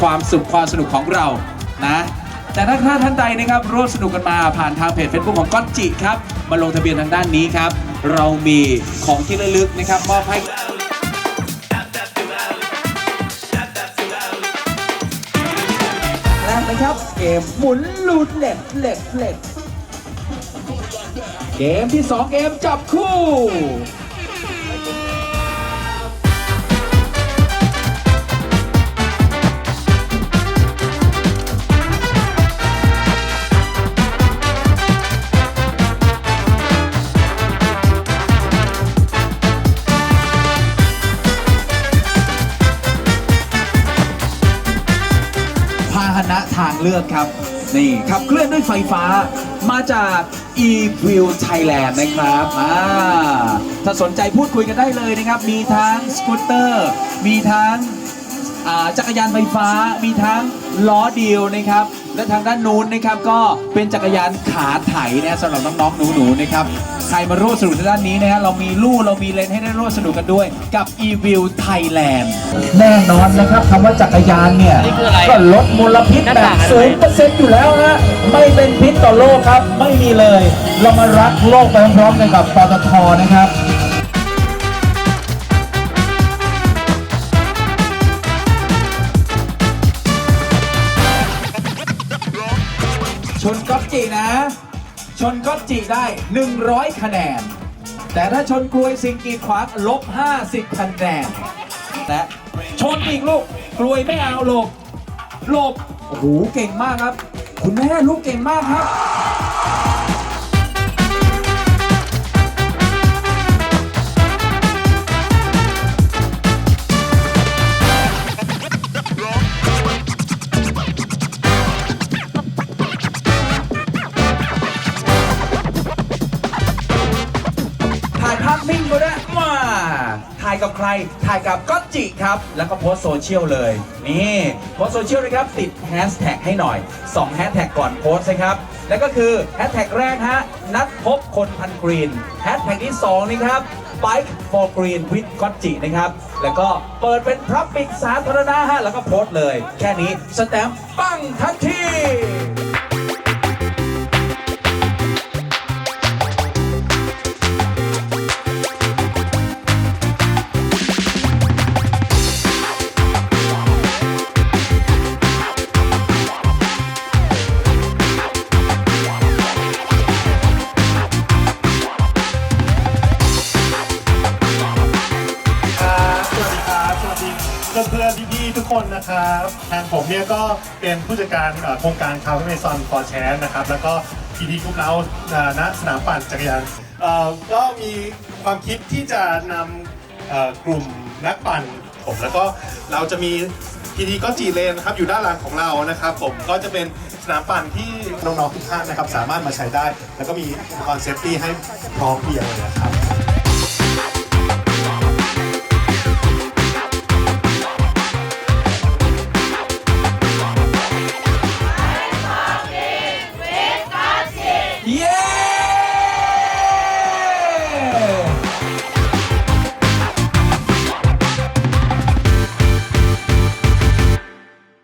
ความสุขความสนุกของเรานะแต่ถ้าท่านใดนะครับร่วมสนุกกันมาผ่านทางเพจ Facebook ของก้อนจิครับมาลงทะเบียนทางด้านนี้ครับ เรามีของที่ระลึกนะครับมอบให้แรกนะครับเกมหมุนลูดเหล็กเหล็กเหล็กเกมที่ 2 เกมจับคู่าหนะทางเลือกครับ นี่ขับเคลื่อนด้วยไฟฟ้ามาจาก e w i l Thailand นะครับอ่าถ้าสนใจพูดคุยกันได้เลยนะครับ มีทั้งสกูตเตอร์ มีทั้งจักรยานไฟฟ้ามีทั้งล้อเดียวนะครับ และทางด้านนู้นนะครับก็เป็นจักรยานขาไถนะสำหรับน้องๆหนูๆนะครับ ใครมาร่วมสนุกในด้านนี้นะฮะเรามีลู่เรามีเลนให้ได้ร่วมสนุกกันด้วยกับ e w i l Thailand แน่นอนนะครับคำว่าจักรยานเนี่ย นี่คืออะไรก็ลดมลพิษหน้าแบต่าบงอะไร ศูนย์เปอร์เซ็นต์อยู่แล้วฮะไม่เป็นพิษต่อโลกครับ ไม่มีเลย เรามารักโลกไปพร้อมๆกันกับปตทนะครับ ชนก๊อตจินะ ชนก๊อตจิได้ 100 คะแนน แต่ถ้าชนกลวยสิงกีดขวางลบ 50 คะแนนและชนอีกลูกกลวยไม่เอาหลบหลบโอ้โหเก่งมากครับ คุณแม่ลูกเก่งมากครับายกับใคร ถ่ายกับก๊อจิครับ แล้วก็โพสโซเชียลเลย นี่โพสโซเชียลนะครับ ติดแฮชแท็กให้หน่อย2แฮชแท็กก่อนโพสนะครับ แล้วก็คือแฮชแท็กแรกฮะ นัดพบคนพันกรีนแฮชแท็กที่ 2 นี่ครับ Bike for Green with ก๊อจินะครับ แล้วก็เปิดเป็นพับปิกสาธารณะฮะ แล้วก็โพสเลย แค่นี้สแตมป์ปังทันที ทุกคนนะครับทางผมเนี่ยก็เป็นผู้จัดการโครงการคาร์เมซอนฟอร์แชนนะครับแล้วก็พีดีกรุ๊ปเราณสนามปั่นจักรยานก็มีความคิดที่จะนำกลุ่มนักปั่นผมแล้วก็เราจะมีพีดีก็จีเลนครับอยู่ด้านหลังของเรานะครับ ผมก็จะเป็นสนามปั่นที่น้องๆทุกท่านนะครับ สามารถมาใช้ได้ แล้วก็มีคอนเซปตี้ให้พร้อมเพรียงเลยนะครับ